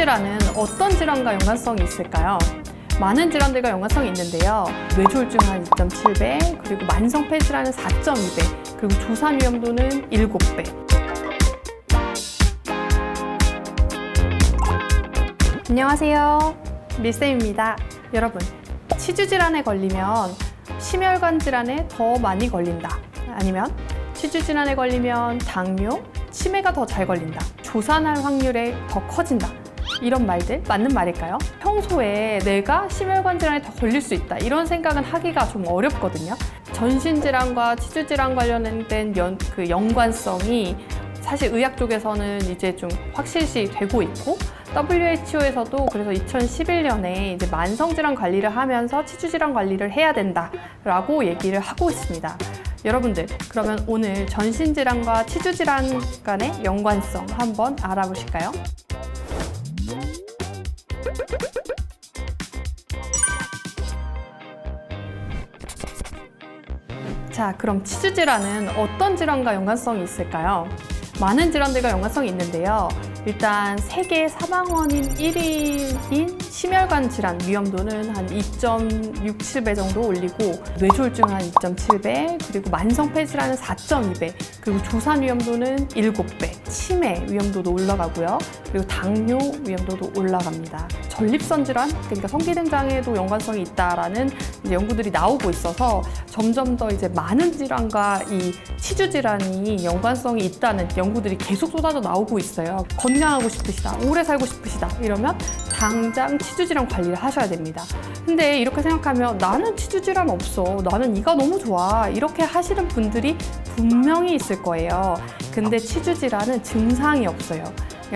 치주질환은 어떤 질환과 연관성이 있을까요? 많은 질환들과 연관성이 있는데요. 뇌졸중 한 2.7배, 그리고 만성 폐질환은 4.2배, 그리고 조산 위험도는 7배. 안녕하세요. 밀쌤입니다. 여러분, 치주 질환에 걸리면 심혈관 질환에 더 많이 걸린다. 아니면 치주 질환에 걸리면 당뇨, 치매가 더 잘 걸린다. 조산할 확률이 더 커진다. 이런 말들 맞는 말일까요? 평소에 내가 심혈관 질환에 더 걸릴 수 있다. 이런 생각은 하기가 좀 어렵거든요. 전신 질환과 치주 질환 관련된 연, 그 연관성이 사실 의학 쪽에서는 이제 좀 확실시 되고 있고 WHO에서도 그래서 2011년에 이제 만성질환 관리를 하면서 치주질환 관리를 해야 된다라고 얘기를 하고 있습니다. 여러분들 그러면 오늘 전신질환과 치주질환 간의 연관성 한번 알아보실까요? 자, 그럼 치주 질환은 어떤 질환과 연관성이 있을까요? 많은 질환들과 연관성이 있는데요. 일단 세계 사망 원인 1위인 심혈관 질환 위험도는 한 2.67배 정도 올리고 뇌졸중 한 2.7배 그리고 만성 폐질환은 4.2배 그리고 조산 위험도는 7배 치매 위험도도 올라가고요 그리고 당뇨 위험도도 올라갑니다 전립선 질환 그러니까 성기능 장애에도 연관성이 있다라는 연구들이 나오고 있어서 점점 더 이제 많은 질환과 이 치주 질환이 연관성이 있다는 연구들이 계속 쏟아져 나오고 있어요. 건강하고 싶으시다, 오래 살고 싶으시다 이러면 당장 치주 질환 관리를 하셔야 됩니다. 근데 이렇게 생각하면 나는 치주 질환 없어, 나는 이가 너무 좋아 이렇게 하시는 분들이 분명히 있을 거예요. 근데 치주 질환은 증상이 없어요.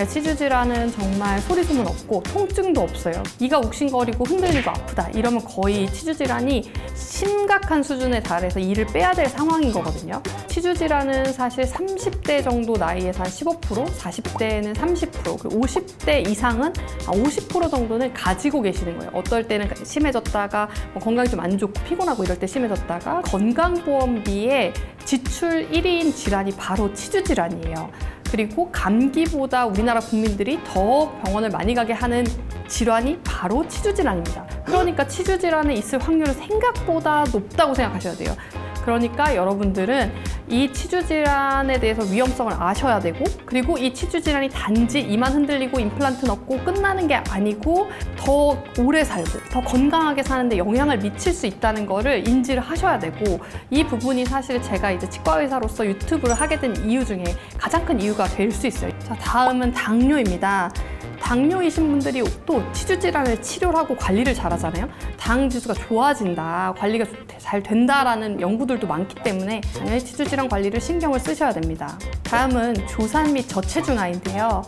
치주 질환은 정말 소리 소문 없고 통증도 없어요. 이가 욱신거리고 흔들리고 아프다. 이러면 거의 치주 질환이 심각한 수준에 달해서 이를 빼야 될 상황인 거거든요. 치주 질환은 사실 30대 정도 나이에서 한 15%, 40대에는 30%, 그리고 50대 이상은 50% 정도는 가지고 계시는 거예요. 어떨 때는 심해졌다가 뭐 건강이 좀 안 좋고 피곤하고 이럴 때 심해졌다가 건강보험비의 지출 1위인 질환이 바로 치주 질환이에요. 그리고 감기보다 우리나라 국민들이 더 병원을 많이 가게 하는 질환이 바로 치주 질환입니다. 그러니까 치주 질환에 있을 확률은 생각보다 높다고 생각하셔야 돼요. 그러니까 여러분들은 이 치주 질환에 대해서 위험성을 아셔야 되고 그리고 이 치주 질환이 단지 이만 흔들리고 임플란트 넣고 끝나는 게 아니고 더 오래 살고 더 건강하게 사는데 영향을 미칠 수 있다는 거를 인지를 하셔야 되고 이 부분이 사실 제가 이제 치과 의사로서 유튜브를 하게 된 이유 중에 가장 큰 이유가 될 수 있어요. 자, 다음은 당뇨입니다. 당뇨이신 분들이 또 치주 질환을 치료를 하고 관리를 잘하잖아요. 당 지수가 좋아진다, 관리가 잘 된다라는 연구들도 많기 때문에 당연히 치주 질환 관리를 신경을 쓰셔야 됩니다. 다음은 조산 및 저체중 아이인데요.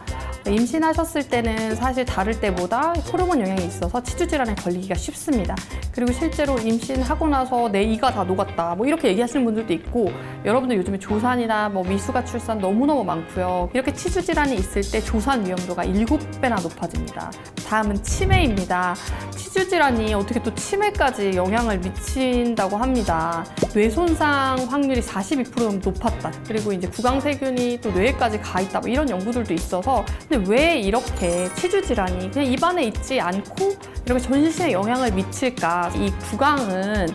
임신하셨을 때는 사실 다를 때보다 호르몬 영향이 있어서 치주 질환에 걸리기가 쉽습니다. 그리고 실제로 임신하고 나서 내 이가 다 녹았다 뭐 이렇게 얘기하시는 분들도 있고 여러분들 요즘에 조산이나 뭐 미수가 출산 너무너무 많고요. 이렇게 치주 질환이 있을 때 조산 위험도가 7배나 높아집니다. 다음은 치매입니다. 치주 질환이 어떻게 또 치매까지 영향을 미친다고 합니다. 뇌 손상 확률이 42% 높았다. 그리고 이제 구강세균이 또 뇌에까지 가 있다. 뭐 이런 연구들도 있어서 근데 왜 이렇게 치주 질환이 그냥 입안에 있지 않고 이렇게 전신에 영향을 미칠까? 이 구강은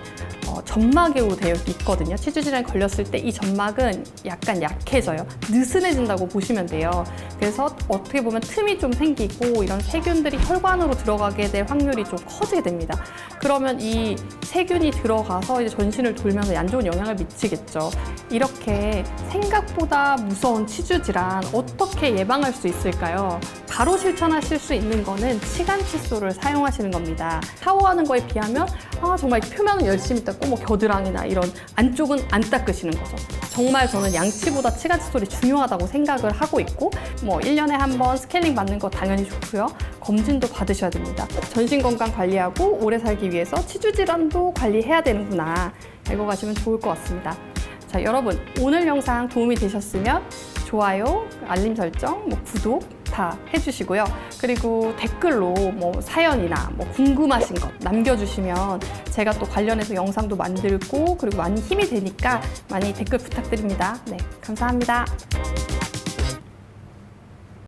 어, 점막으로 되어 있거든요. 치주 질환에 걸렸을 때 이 점막은 약간 약해져요. 느슨해진다고 보시면 돼요. 그래서 어떻게 보면 틈이 좀 생기고 이런 세균들이 혈관으로 들어가게 될 확률이 좀 커지게 됩니다. 그러면 이 세균이 들어가서 이제 전신을 돌면서 안 좋은 영향을 미치겠죠. 이렇게 생각보다 무서운 치주 질환 어떻게 예방할 수 있을까요? 바로 실천하실 수 있는 거는 치간 칫솔을 사용하시는 겁니다. 샤워하는 거에 비하면 아, 정말 표면은 열심히 닦고 뭐 겨드랑이나 이런 안쪽은 안 닦으시는 거죠. 정말 저는 양치보다 치간 칫솔이 중요하다고 생각을 하고 있고 뭐 1년에 한 번 스케일링 받는 거 당연히 좋고요. 검진도 받으셔야 됩니다. 전신 건강 관리하고 오래 살기 위해서 치주 질환도 관리해야 되는구나. 알고 가시면 좋을 것 같습니다. 자, 여러분 오늘 영상 도움이 되셨으면 좋아요, 알림 설정, 뭐 구독 다 해주시고요. 그리고 댓글로 뭐 사연이나 뭐 궁금하신 것 남겨주시면 제가 또 관련해서 영상도 만들고 그리고 많이 힘이 되니까 많이 댓글 부탁드립니다. 네, 감사합니다.